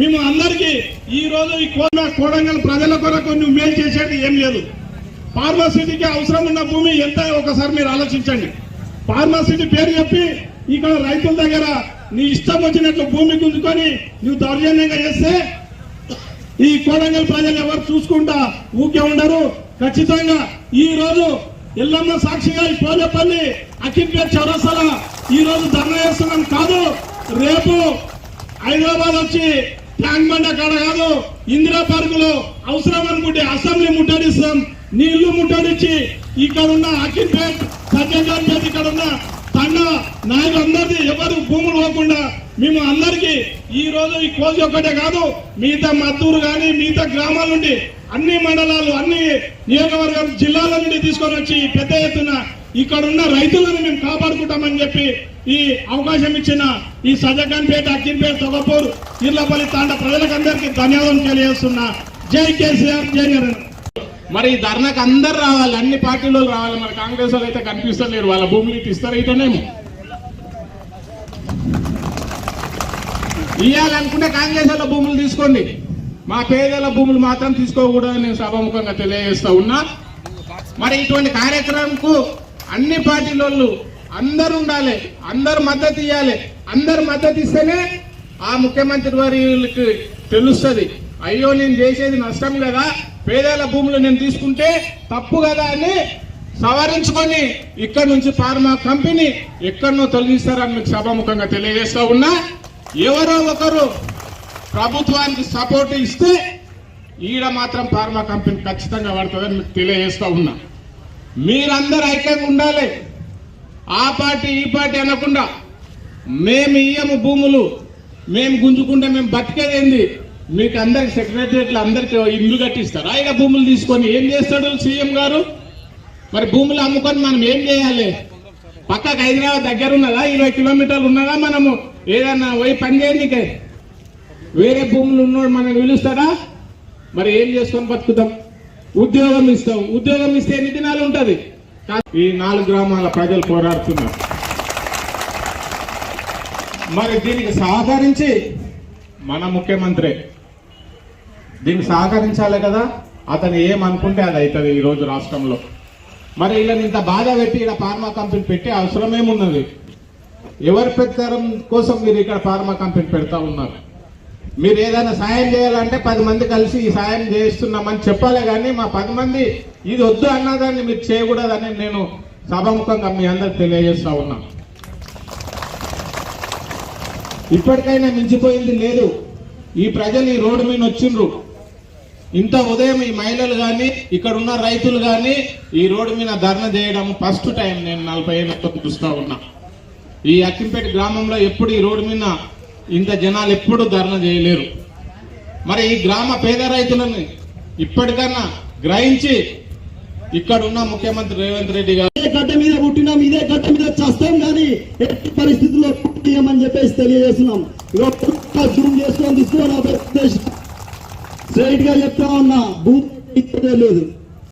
మేము అందరికీ ఈ రోజు ఈ కోన కోడంగల్ ప్రజల కొరకు నువ్వు మేలు చేసేది ఏం లేదు. ఫార్మాసిటీకి అవసరం ఉన్న భూమి ఎంత ఒకసారి మీరు ఆలోచించండి. ఫార్మాసిటీ పేరు చెప్పి ఇక్కడ రైతుల దగ్గర నీ ఇష్టం వచ్చినట్లు భూమి గుంజుకొని నువ్వు దౌర్జన్యంగా చేస్తే ఈ కోడంగల్ ప్రజలు ఎవరు చూసుకుంటా ఊకే ఉండరు. ఖచ్చితంగా ఈ రోజు ఎల్లమ్మ సాక్షిగా ఈ పోలేపల్లి అఖిల్పేట్ చౌరస్తల ఈ రోజు ధర్నా చేస్తున్నాం. కాదు రేపు హైదరాబాద్ వచ్చి ట్యాంక్ కాడ కాదు. ఇందిరా పార్క్లో అవసరం అనుకుంటే అసెంబ్లీ ముట్టడిస్తాం. నీళ్ళు ముట్టడిచ్చి ఇక్కడ ఉన్న అఖిల్పేట్ సత్యజాన్ చేసి ఇక్కడ ఉన్న తండ నాయకులందరిది ఎవరు భూములు పోకుండా మేము అందరికీ ఈ రోజు ఈ కోసి ఒక్కటే కాదు మిగతా మద్దూరు కానీ మిగతా గ్రామాల నుండి అన్ని మండలాలు అన్ని నియోజకవర్గాలు జిల్లాల నుండి తీసుకొని వచ్చి పెద్ద ఎత్తున ఇక్కడ ఉన్న రైతులను మేము కాపాడుకుంటామని చెప్పి ఈ అవకాశం ఇచ్చిన ఈ సజగాన్పేట అక్కింపేట తొగపూర్ ఇర్లపల్లి తాండ ప్రజలకందరికీ ధన్యవాదం తెలియజేస్తున్నా. జై కేసీఆర్ జై మరి ఈ ధర్నాకు అందరు రావాలి అన్ని పార్టీలు రావాలి మరి కాంగ్రెస్ వాళ్ళు అయితే కనిపిస్తలేరు వాళ్ళ భూములు ఇటు ఇస్తారు ఇటనేమో. ఇవ్వాలనుకుంటే కాంగ్రెస్ వాళ్ళ భూములు తీసుకోండి. మా పేదల భూములు మాత్రం తీసుకోకూడదని నేను సభాముఖంగా తెలియజేస్తా ఉన్నా. మరి ఇటువంటి కార్యక్రమంకు అన్ని పార్టీల అందరూ ఉండాలి అందరూ మద్దతు ఇవ్వాలి అందరు మద్దతు ఇస్తేనే ఆ ముఖ్యమంత్రి వారికి తెలుస్తుంది. అయ్యో నేను చేసేది నష్టం కదా పేదల భూములు నేను తీసుకుంటే తప్పు కదా అని సవరించుకొని ఇక్కడ నుంచి ఫార్మా కంపెనీ ఎక్కడనో తొలగిస్తారని మీకు సభాముఖంగా తెలియజేస్తా ఉన్నా. ఎవరో ఒకరు ప్రభుత్వానికి సపోర్ట్ ఇస్తే ఈడ మాత్రం ఫార్మా కంపెనీ ఖచ్చితంగా పడుతుందని మీకు తెలియజేస్తా ఉన్నా. మీరందరూ ఐక్యంగా ఉండాలి. ఆ పార్టీ ఈ పార్టీ అనకుండా మేము ఇయ్యము భూములు మేము గుంజుకుంటే మేము బతికేదేంది మీకు అందరికి సెక్రటరియట్లు అందరికి ఇల్లు కట్టిస్తారు? ఆయన భూములు తీసుకొని ఏం చేస్తాడు సీఎం గారు? మరి భూములు అమ్ముకొని మనం ఏం చేయాలి? పక్కకు హైదరాబాద్ దగ్గర ఉన్నదా? ఇరవై కిలోమీటర్లు ఉన్నదా మనము? ఏదన్నా పోయి పని చేయడానికే వేరే భూములు ఉన్నోడు మనం పిలుస్తారా మరి ఏం చేసుకొని బతుకుతాం? ఉద్యోగం ఇస్తాం. ఉద్యోగం ఇస్తే ఎన్ని దినాలు ఉంటుంది? ఈ నాలుగు గ్రామాల ప్రజలు పోరాడుతున్నారు. మరి దీనికి సహకరించి మన ముఖ్యమంత్రి దీనికి సహకరించాలి కదా? అతను ఏమనుకుంటే అది అవుతుంది ఈ రోజు రాష్ట్రంలో. మరి వీళ్ళని ఇంత బాధ పెట్టి ఇక్కడ ఫార్మా కంపెనీ పెట్టే అవసరం ఏమున్నది ఎవరి పెట్టడం కోసం మీరు ఇక్కడ ఫార్మా కంపెనీ పెడతా ఉన్నారు? మీరు ఏదైనా సాయం చేయాలంటే పది మంది కలిసి ఈ సాయం చేస్తున్నామని చెప్పాలి కానీ మా పది మంది ఇది వద్దు అన్నదాన్ని మీరు చేయకూడదని నేను సభాముఖంగా మీ అందరికి తెలియజేస్తా ఉన్నా. ఇప్పటికైనా మించిపోయింది లేదు. ఈ ప్రజలు ఈ రోడ్డు మీద వచ్చిండ్రు. ఇంత ఉదయం ఈ మహిళలు కానీ ఇక్కడ ఉన్న రైతులు కానీ ఈ రోడ్డు మీద ధర్నా చేయడం ఫస్ట్ టైం నేను నలభై ఏళ్ళతో చూస్తూ ఉన్నా. ఈ అక్కింపేట గ్రామంలో ఎప్పుడు ఈ రోడ్డు మీద ఇంత జనాలు ఎప్పుడు ధర్నా చేయలేరు. మరి ఈ గ్రామ పేద రైతులను ఇప్పటికన్నా గ్రహించి ఇక్కడ ఉన్న ముఖ్యమంత్రి రేవంత్ రెడ్డి గారు గడ్డ మీద పుట్టినాం ఇదే గడ్డ మీద చస్తాం కానీ ఎట్టి పరిస్థితుల్లో పుట్టినామని చెప్పేసి తెలియజేస్తున్నాం. ఇగో ఒక్క జూమ్ చేసుకొని తీసుకోవాలి స్ట్రైట్గా చెప్తా ఉన్నా భూమి లేదు.